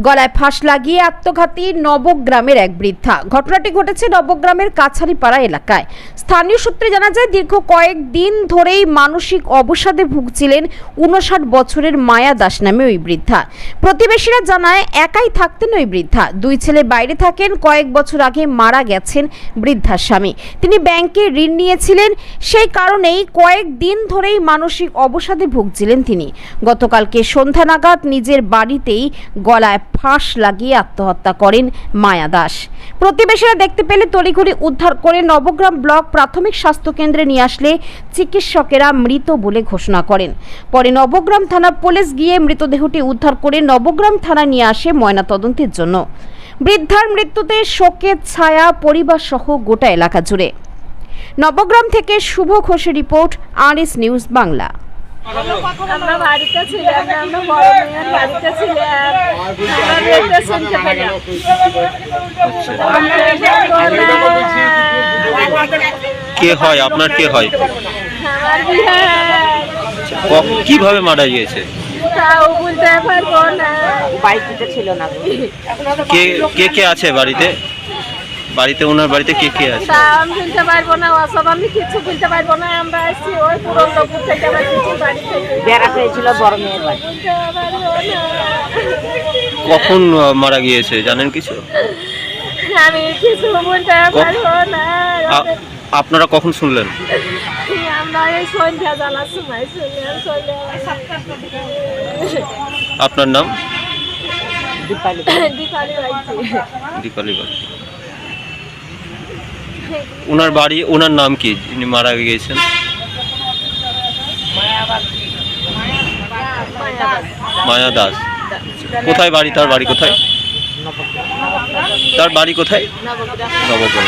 গলায় ফাঁস লাগিয়ে আত্মঘাতী নবগ্রামের এক বৃদ্ধা। ঘটনাটি ঘটেছে নবগ্রামের কাছারিপাড়া এলাকায়। স্থানীয় সূত্রে জানা যায়, দীর্ঘ কয়েক দিন ধরেই মানসিক অবসাদে ভুগছিলেন উনষাট বছরের মায়া দাস নামে ওই বৃদ্ধা। প্রতিবেশীরা জানায়, একাই থাকতেন ওই বৃদ্ধা। দুই ছেলে বাইরে থাকেন, কয়েক বছর আগে মারা গেছেন বৃদ্ধার স্বামী। তিনি ব্যাংকে ঋণ নিয়েছিলেন, সেই কারণেই কয়েক দিন ধরেই মানসিক অবসাদে ভুগছিলেন তিনি। গতকালকে সন্ধ্যা নাগাদ নিজের বাড়িতেই গলায় ফাঁস লাগিয়ে আত্মহত্যা করেন মায়া দাস। প্রতিবেশীরা দেখতে পেলে তড়িঘড়ি উদ্ধার করে নবগ্রাম ব্লক প্রাথমিক স্বাস্থ্য কেন্দ্রে নিয়ে আসলে চিকিৎসকেরা মৃত বলে ঘোষণা করেন। পরে নবগ্রাম থানা পুলিশ গিয়ে মৃতদেহটি উদ্ধার করে নবগ্রাম থানায় নিয়ে আসে ময়নাতদন্তের জন্য। বৃদ্ধার মৃত্যুতে শোকের ছায়া পরিবার সহ গোটা এলাকা জুড়ে। নবগ্রাম থেকে শুভ ঘোষের রিপোর্ট আর নিউজ বাংলা। আমরা বাড়িতে ছিলাম আমরা বড় মেয়ের বাড়িতে কে হয়? আপনার কে হয়? কীভাবে মারা গিয়েছে? তাও বলতে পারব না। বাইকটা ছিল না। গো। কে কে কে আছে বাড়িতে? বাড়িতে ওনার বাড়িতে কে কে আছে? আমি বলতে পারব না ওসব আমি কিছু বলতে পারব না আমরা আসছি ওই পুরো থেকে আবার কিছু বাড়ি থেকে। বেড়াতে হয়েছিল বড় মেয়ের বাড়ি। কখন মারা গিয়েছে জানেন কিছু? আমি কিছু বলতে পারব না আপনারা কখন শুনলেন? আপনার নাম? দীপালি। দীপালি দীপালি বাড়ি ওনার বাড়ি ওনার নাম কি যিনি মারা গিয়েছেন? মায়া দাস। কোথায় বাড়ি? তার বাড়ি কোথায়? তার বাড়ি কোথায়? নবগ্রাম।